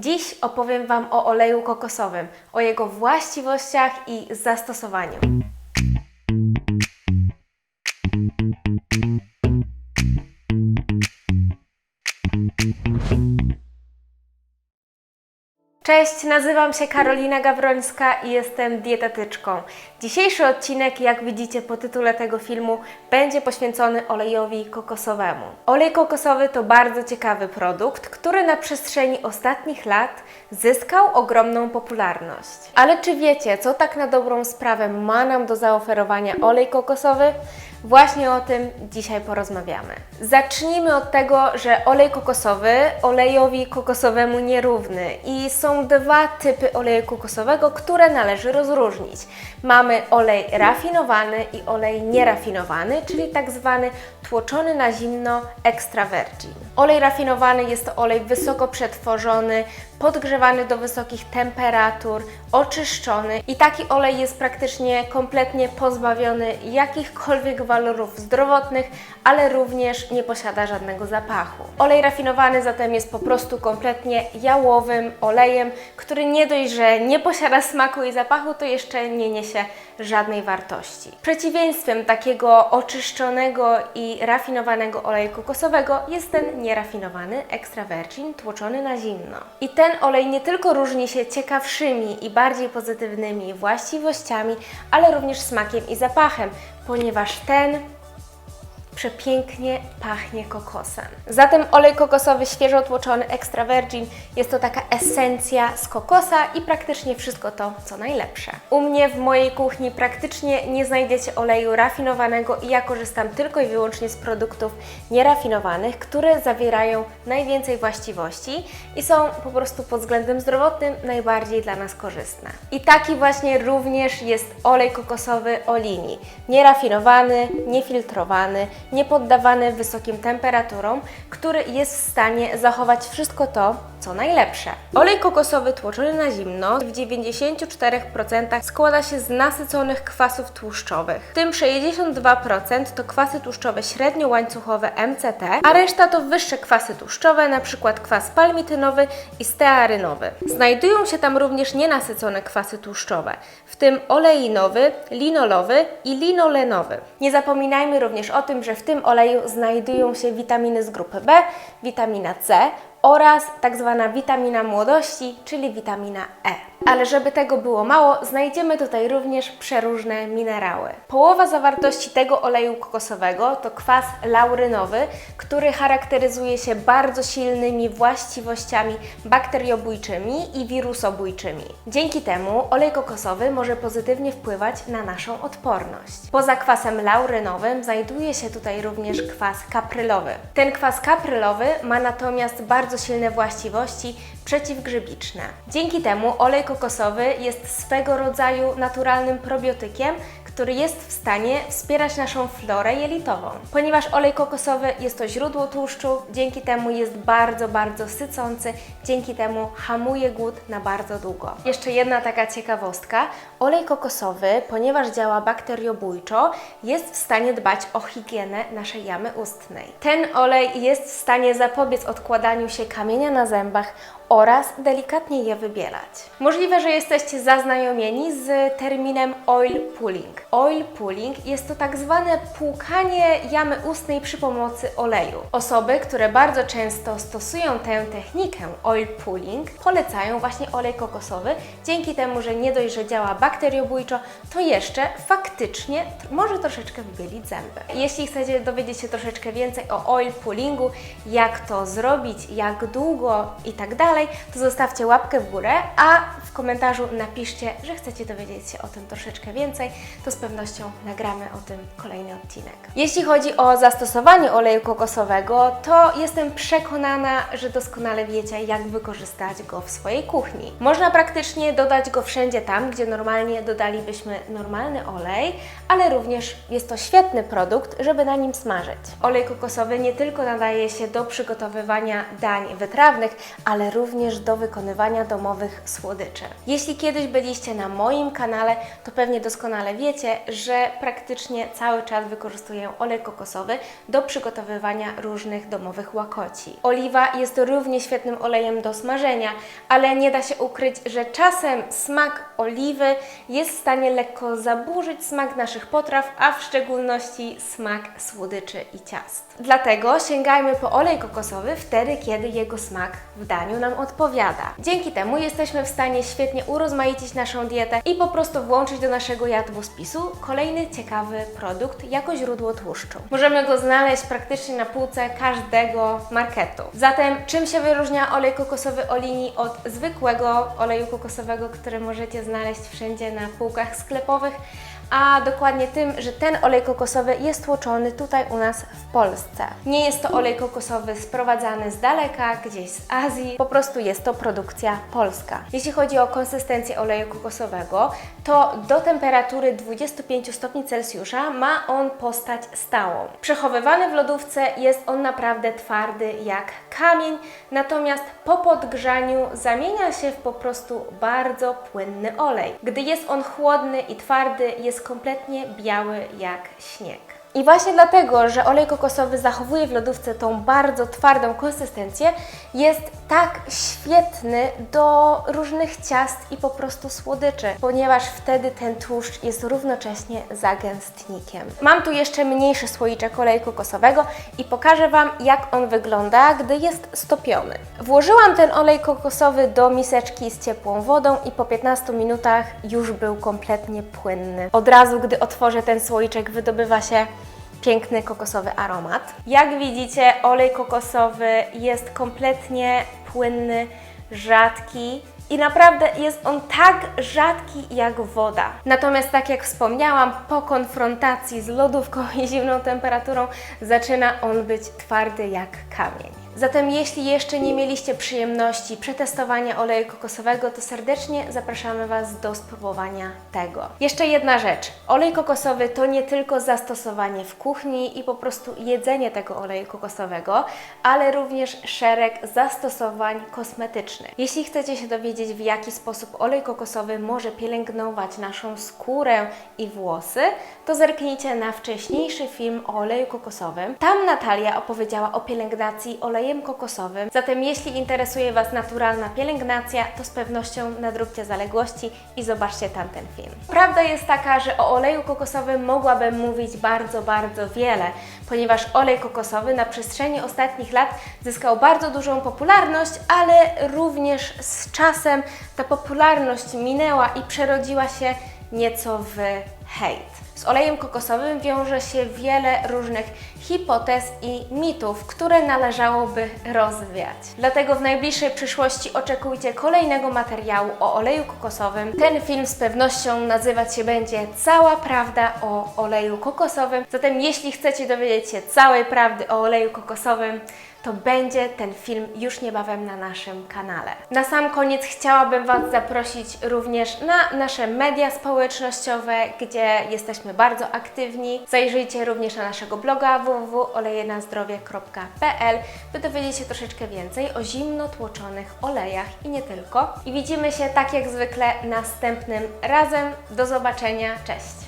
Dziś opowiem Wam o oleju kokosowym, o jego właściwościach i zastosowaniu. Cześć, nazywam się Karolina Gawrońska i jestem dietetyczką. Dzisiejszy odcinek, jak widzicie po tytule tego filmu, będzie poświęcony olejowi kokosowemu. Olej kokosowy to bardzo ciekawy produkt, który na przestrzeni ostatnich lat zyskał ogromną popularność. Ale czy wiecie, co tak na dobrą sprawę ma nam do zaoferowania olej kokosowy? Właśnie o tym dzisiaj porozmawiamy. Zacznijmy od tego, że olej kokosowy olejowi kokosowemu nierówny i są dwa typy oleju kokosowego, które należy rozróżnić. Mamy olej rafinowany i olej nierafinowany, czyli tak zwany tłoczony na zimno extra virgin. Olej rafinowany jest to olej wysoko przetworzony, podgrzewany do wysokich temperatur, oczyszczony i taki olej jest praktycznie kompletnie pozbawiony jakichkolwiek walorów zdrowotnych, ale również nie posiada żadnego zapachu. Olej rafinowany zatem jest po prostu kompletnie jałowym olejem, który nie dość, że nie posiada smaku i zapachu, to jeszcze nie niesie żadnej wartości. Przeciwieństwem takiego oczyszczonego i rafinowanego oleju kokosowego jest ten nierafinowany extra virgin tłoczony na zimno. I ten olej nie tylko różni się ciekawszymi i bardziej pozytywnymi właściwościami, ale również smakiem i zapachem, ponieważ ten przepięknie pachnie kokosem. Zatem olej kokosowy świeżo tłoczony extra virgin jest to taka esencja z kokosa i praktycznie wszystko to, co najlepsze. U mnie w mojej kuchni praktycznie nie znajdziecie oleju rafinowanego i ja korzystam tylko i wyłącznie z produktów nierafinowanych, które zawierają najwięcej właściwości i są po prostu pod względem zdrowotnym najbardziej dla nas korzystne. I taki właśnie również jest olej kokosowy Olini. Nierafinowany, niefiltrowany, niepoddawany wysokim temperaturom, który jest w stanie zachować wszystko to, co najlepsze. Olej kokosowy tłoczony na zimno w 94% składa się z nasyconych kwasów tłuszczowych, w tym 62% to kwasy tłuszczowe średniołańcuchowe MCT, a reszta to wyższe kwasy tłuszczowe, np. kwas palmitynowy i stearynowy. Znajdują się tam również nienasycone kwasy tłuszczowe, w tym oleinowy, linolowy i linolenowy. Nie zapominajmy również o tym, że w tym oleju znajdują się witaminy z grupy B, witamina C oraz tak zwana witamina młodości, czyli witamina E. Ale żeby tego było mało, znajdziemy tutaj również przeróżne minerały. Połowa zawartości tego oleju kokosowego to kwas laurynowy, który charakteryzuje się bardzo silnymi właściwościami bakteriobójczymi i wirusobójczymi. Dzięki temu olej kokosowy może pozytywnie wpływać na naszą odporność. Poza kwasem laurynowym znajduje się tutaj również kwas kaprylowy. Ten kwas kaprylowy ma natomiast bardzo silne właściwości przeciwgrzybiczne. Dzięki temu olej kokosowy jest swego rodzaju naturalnym probiotykiem, który jest w stanie wspierać naszą florę jelitową. Ponieważ olej kokosowy jest to źródło tłuszczu, dzięki temu jest bardzo, bardzo sycący, dzięki temu hamuje głód na bardzo długo. Jeszcze jedna taka ciekawostka. Olej kokosowy, ponieważ działa bakteriobójczo, jest w stanie dbać o higienę naszej jamy ustnej. Ten olej jest w stanie zapobiec odkładaniu się kamienia na zębach oraz delikatnie je wybielać. Możliwe, że jesteście zaznajomieni z terminem oil pulling. Oil pulling jest to tak zwane płukanie jamy ustnej przy pomocy oleju. Osoby, które bardzo często stosują tę technikę oil pulling, polecają właśnie olej kokosowy, dzięki temu, że nie dość, że działa bakteriobójczo, to jeszcze faktycznie może troszeczkę wybielić zęby. Jeśli chcecie dowiedzieć się troszeczkę więcej o oil pullingu, jak to zrobić, jak długo i tak dalej, to zostawcie łapkę w górę, a komentarzu napiszcie, że chcecie dowiedzieć się o tym troszeczkę więcej, to z pewnością nagramy o tym kolejny odcinek. Jeśli chodzi o zastosowanie oleju kokosowego, to jestem przekonana, że doskonale wiecie, jak wykorzystać go w swojej kuchni. Można praktycznie dodać go wszędzie tam, gdzie normalnie dodalibyśmy normalny olej, ale również jest to świetny produkt, żeby na nim smażyć. Olej kokosowy nie tylko nadaje się do przygotowywania dań wytrawnych, ale również do wykonywania domowych słodyczy. Jeśli kiedyś byliście na moim kanale, to pewnie doskonale wiecie, że praktycznie cały czas wykorzystuję olej kokosowy do przygotowywania różnych domowych łakoci. Oliwa jest równie świetnym olejem do smażenia, ale nie da się ukryć, że czasem smak oliwy jest w stanie lekko zaburzyć smak naszych potraw, a w szczególności smak słodyczy i ciast. Dlatego sięgajmy po olej kokosowy wtedy, kiedy jego smak w daniu nam odpowiada. Dzięki temu jesteśmy w stanie świetnie urozmaicić naszą dietę i po prostu włączyć do naszego jadłospisu kolejny ciekawy produkt jako źródło tłuszczu. Możemy go znaleźć praktycznie na półce każdego marketu. Zatem czym się wyróżnia olej kokosowy Olini od zwykłego oleju kokosowego, który możecie znaleźć wszędzie na półkach sklepowych? A dokładnie tym, że ten olej kokosowy jest tłoczony tutaj u nas w Polsce. Nie jest to olej kokosowy sprowadzany z daleka, gdzieś z Azji, po prostu jest to produkcja polska. Jeśli chodzi o konsystencję oleju kokosowego, to do temperatury 25 stopni Celsjusza ma on postać stałą. Przechowywany w lodówce jest on naprawdę twardy jak kamień, natomiast po podgrzaniu zamienia się w po prostu bardzo płynny olej. Gdy jest on chłodny i twardy, jest kompletnie biały jak śnieg. I właśnie dlatego, że olej kokosowy zachowuje w lodówce tą bardzo twardą konsystencję, jest tak świetny do różnych ciast i po prostu słodyczy, ponieważ wtedy ten tłuszcz jest równocześnie zagęstnikiem. Mam tu jeszcze mniejszy słoiczek oleju kokosowego i pokażę Wam, jak on wygląda, gdy jest stopiony. Włożyłam ten olej kokosowy do miseczki z ciepłą wodą i po 15 minutach już był kompletnie płynny. Od razu, gdy otworzę ten słoiczek, wydobywa się piękny kokosowy aromat. Jak widzicie, olej kokosowy jest kompletnie płynny, rzadki. I naprawdę jest on tak rzadki jak woda. Natomiast, tak jak wspomniałam, po konfrontacji z lodówką i zimną temperaturą zaczyna on być twardy jak kamień. Zatem jeśli jeszcze nie mieliście przyjemności przetestowania oleju kokosowego, to serdecznie zapraszamy Was do spróbowania tego. Jeszcze jedna rzecz. Olej kokosowy to nie tylko zastosowanie w kuchni i po prostu jedzenie tego oleju kokosowego, ale również szereg zastosowań kosmetycznych. Jeśli chcecie się dowiedzieć, w jaki sposób olej kokosowy może pielęgnować naszą skórę i włosy, to zerknijcie na wcześniejszy film o oleju kokosowym. Tam Natalia opowiedziała o pielęgnacji olejem kokosowym. Zatem jeśli interesuje Was naturalna pielęgnacja, to z pewnością nadróbcie zaległości i zobaczcie tamten film. Prawda jest taka, że o oleju kokosowym mogłabym mówić bardzo, bardzo wiele, ponieważ olej kokosowy na przestrzeni ostatnich lat zyskał bardzo dużą popularność, ale również z czasem ta popularność minęła i przerodziła się nieco w hejt. Z olejem kokosowym wiąże się wiele różnych hipotez i mitów, które należałoby rozwiać. Dlatego w najbliższej przyszłości oczekujcie kolejnego materiału o oleju kokosowym. Ten film z pewnością nazywać się będzie Cała prawda o oleju kokosowym. Zatem jeśli chcecie dowiedzieć się całej prawdy o oleju kokosowym, to będzie ten film już niebawem na naszym kanale. Na sam koniec chciałabym Was zaprosić również na nasze media społecznościowe, gdzie jesteśmy bardzo aktywni. Zajrzyjcie również na naszego bloga www.olejenazdrowie.pl, by dowiedzieć się troszeczkę więcej o zimno tłoczonych olejach i nie tylko. I widzimy się tak jak zwykle następnym razem. Do zobaczenia, cześć!